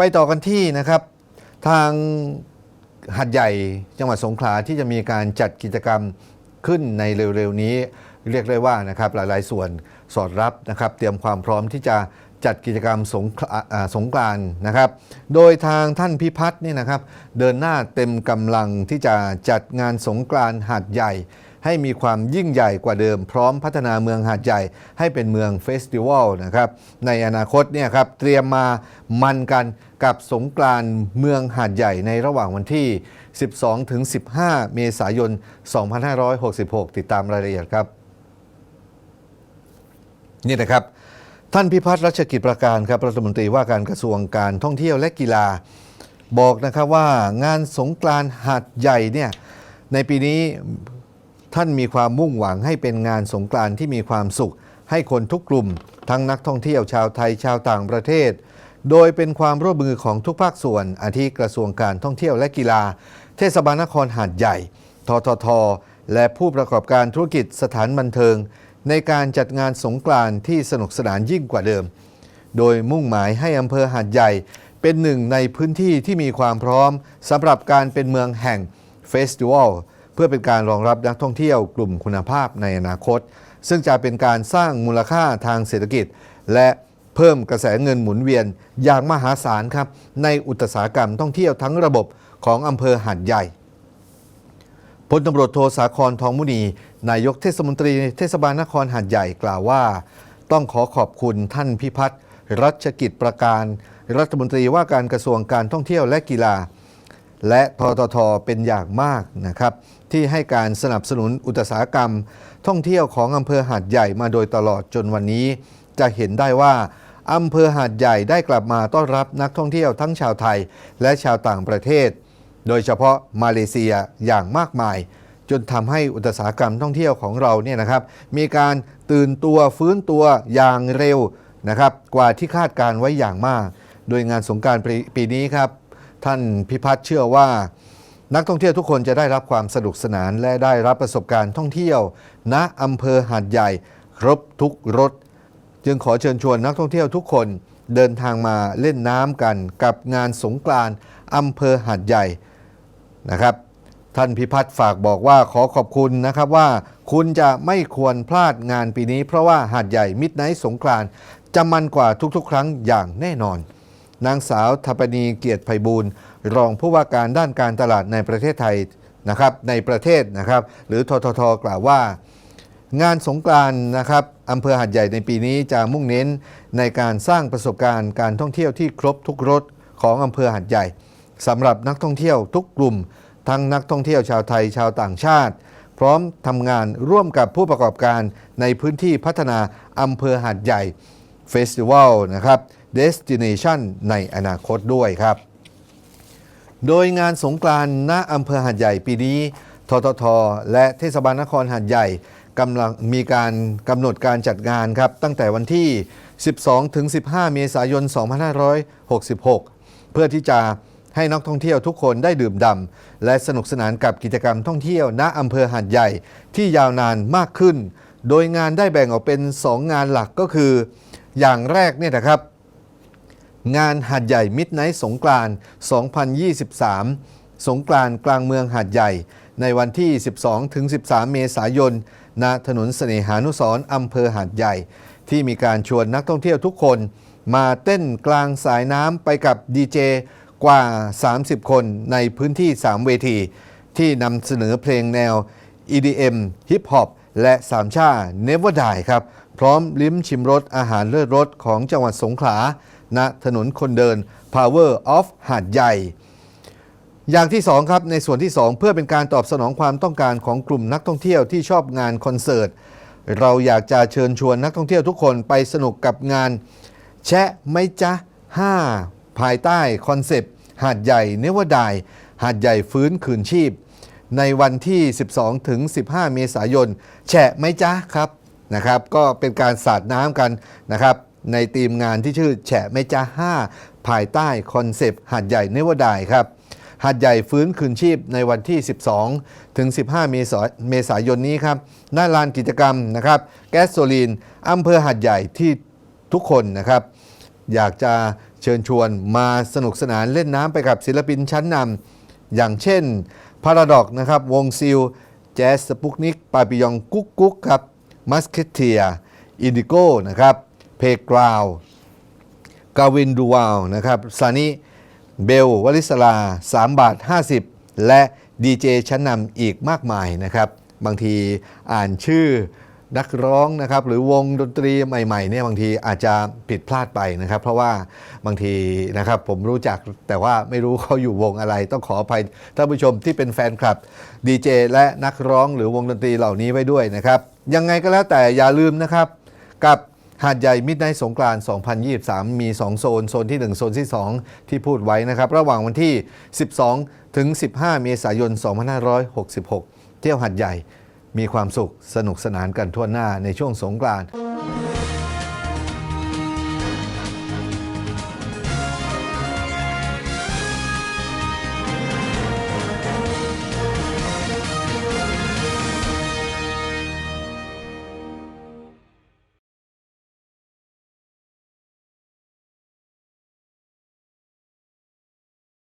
ไปต่อกันที่นะครับ ทางหัดใหญ่จังหวัดสงขลาที่จะมีการจัดกิจกรรมขึ้นในเร็วๆนี้ เรียกได้ว่านะครับหลายๆส่วนสอดรับนะครับ เตรียมความพร้อมที่จะจัดกิจกรรมสงขลาอ่าสงกรานนะครับ โดยทางท่านพิพัฒน์นี่นะครับ เดินหน้าเต็มกำลังที่จะจัดงานสงกรานหาดใหญ่ ให้มีความยิ่งใหญ่กว่าเดิม พร้อมพัฒนาเมืองหาดใหญ่ ให้เป็นเมืองเฟสติวัลนะครับในอนาคตเนี่ยครับเตรียมมามันกันกับสงกรานเมืองหาดใหญ่ในระหว่างวันที่ 12 ถึง 15 เมษายน 2566 ติดตามรายละเอียดครับ นี่นะครับ ท่านพิพัฒน์รัชกิจประการครับรัฐมนตรีว่าการกระทรวงการท่องเที่ยวและกีฬา บอกนะครับว่างานสงกรานหาดใหญ่เนี่ยในปีนี้ ท่านมีความมุ่งหวังให้เป็นงานสงกรานต์ที่มีความสุข ให้คนทุกกลุ่ม ทั้งนักท่องเที่ยวชาวไทยชาวต่างประเทศ โดยเป็นความร่วมมือของทุกภาคส่วน อาทิกระทรวงการท่องเที่ยวและกีฬา เทศบาลนครหาดใหญ่ ททท และผู้ประกอบการธุรกิจสถานบันเทิง ในการจัดงานสงกรานต์ที่สนุกสนานยิ่งกว่าเดิม โดยมุ่งหมายให้อำเภอหาดใหญ่ เป็นหนึ่งในพื้นที่ที่มีความพร้อมสำหรับการเป็นเมืองแห่งเฟสติวัล พื่อเป็นการรองรับนักท่องเที่ยวกลุ่มคุณภาพในอนาคต ซึ่งจะเป็นการสร้างมูลค่าทางเศรษฐกิจ และเพิ่มกระแสเงินหมุนเวียนอย่างมหาศาลครับในอุตสาหกรรมท่องเที่ยวทั้งระบบของอำเภอหาดใหญ่พลตำรวจโทสาครทองมุนี นายกเทศมนตรีเทศบาลนครหาดใหญ่กล่าวว่า ต้องขอขอบคุณท่านพิพัฒน์รัชกิจประการ รัฐมนตรีว่าการกระทรวงการท่องเที่ยวและกีฬา และทททเป็นอย่างมากนะครับ ที่ให้การสนับสนุนอุตสาหกรรม ท่องเที่ยวของอำเภอหาดใหญ่มาโดยตลอดจนวันนี้ จะเห็นได้ว่าอำเภอหาดใหญ่ได้กลับมาต้อนรับนักท่องเที่ยวทั้งชาวไทยและชาวต่างประเทศ โดยเฉพาะมาเลเซียอย่างมากมาย จนทำให้อุตสาหกรรมท่องเที่ยวของเราเนี่ยนะครับ มีการตื่นตัวฟื้นตัวอย่างเร็วนะครับ กว่าที่คาดการไว้อย่างมาก โดยงานสงการปีนี้ครับ ท่านพิพัฒน์เชื่อว่า นักท่องเที่ยวทุกคนจะได้รับความสนุกสนานและได้รับประสบการณ์ท่องเที่ยว ณอำเภอหาดใหญ่ ครบทุกรถ จึงขอเชิญชวนนักท่องเที่ยวทุกคนเดินทางมาเล่นน้ำกันกับงานสงกรานต์อำเภอหาดใหญ่นะครับ ท่านพิพัฒน์ฝากบอกว่าขอขอบคุณนะครับว่าคุณจะไม่ควรพลาดงานปีนี้ เพราะว่าหาดใหญ่มิดไนท์สงกรานต์จะมันกว่าทุกๆ ครั้งอย่างแน่นอน นางสาวทัปนีเกียรติไพบูลรองผู้ว่าการด้านการตลาดในประเทศไทยนะครับในประเทศนะครับ หรือทททกล่าวว่า งานสงกรานนะครับอำเภอหาดใหญ่ในปีนี้จะมุ่งเน้นในการสร้างประสบการณ์การท่องเที่ยวที่ครบทุกรสของอำเภอหาดใหญ่สำหรับนักท่องเที่ยวทุกกลุ่ม ทั้งนักท่องเที่ยวชาวไทยชาวต่างชาติ พร้อมทำงานร่วมกับผู้ประกอบการในพื้นที่พัฒนาอำเภอหาดใหญ่เฟสติวัลนะครับ Destination ในอนาคตด้วยครับ โดยงานสงกรานต์ณอำเภอหาดใหญ่ปีนี้ททท และเทศบาลนครหาดใหญ่กำลังมีการกำหนดการจัดงานครับ ตั้งแต่วันที่ 12 ถึง 15 เมษายน 2566 เพื่อที่จะให้นักท่องเที่ยวทุกคนได้ดื่มด่ำและสนุกสนานกับกิจกรรมท่องเที่ยวณอำเภอหาดใหญ่ที่ยาวนานมากขึ้น โดยงานได้แบ่งออกเป็น 2 งานหลักก็คือ อย่างแรกเนี่ยนะครับ งานหาดใหญ่มิดไนท์สงกราน 2023 สงกรานกลางเมืองหาดใหญ่ ในวันที่ 12ถึง13 เมษายน ณ ถนนเสน่หานุสร์อำเภอหาดใหญ่ ที่มีการชวนนักท่องเที่ยวทุกคน มาเต้นกลางสายน้ำไปกับดีเจกว่า 30 คนในพื้นที่ 3 เวที ที่นำเสนอเพลงแนว EDM ฮิปฮอปและสามชา Never Die ครับ พร้อมลิ้มชิมรสอาหารเลิศรสของจังหวัดสงขลา ณถนนคนเดิน Power of หาดใหญ่ อย่างที่ 2 ครับ ในส่วนที่ 2 เพื่อเป็นการตอบสนองความต้องการของกลุ่มนักท่องเที่ยวที่ชอบงานคอนเสิร์ต เราอยากจะเชิญชวนนักท่องเที่ยวทุกคนไปสนุกกับงาน แชะไม่จ๊ะ 5 ภายใต้คอนเซปต์หาดใหญ่เนวดายหาดใหญ่ฟื้นคืนชีพ ในวันที่ 12 ถึง 15 เมษายน แฉะไหมจ๊ะครับนะครับ ก็เป็นการสาดน้ำกันนะครับ ในทีมงานที่ชื่อแฉะไมจ๊ะ5ภายใต้คอนเซปต์หาดใหญ่เนวดายครับหาดใหญ่ฟื้นคืนชีพในวันที่ 12 ถึง 15เมษาเมษายนนี้ครับ หน้าลานกิจกรรมนะครับ แก๊สโซลีนอำเภอหาดใหญ่ที่ทุกคนนะครับ อยากจะเชิญชวนมาสนุกสนานเล่นน้ำไปกับศิลปินชั้นนำอย่างเช่นพาราดอกนะครับ วงซิล แจ๊สสปุกนิก ปาปิยองกุ๊กกุ๊กครับมัสเคเทียอินดิโก้นะครับ เพกราวกาวินดูวาลนะครับซานิเบลวลิสลา 3 บาท 50 และดีเจชั้นนำอีกมากมายนะครับ บางทีอ่านชื่อนักร้องนะครับหรือวงดนตรีใหม่ๆเนี่ยบางทีอาจจะผิดพลาดไปนะครับ เพราะว่าบางทีนะครับผมรู้จักแต่ว่าไม่รู้เขาอยู่วงอะไร ต้องขออภัยท่านผู้ชมที่เป็นแฟนคลับดีเจและนักร้องหรือวงดนตรีเหล่านี้ไว้ด้วยนะครับ ยังไงก็แล้วแต่อย่าลืมนะครับ กับ หาดใหญ่มิดไนสงกรานต์2023 มี 2 โซน โซนที่ 1 โซนที่ 2 ที่พูดไว้นะครับ ระหว่างวันที่ 12 ถึง 15 เมษายน 2566 เที่ยวหาดใหญ่มีความสุขสนุกสนานกันทั่วหน้าในช่วงสงกรานต์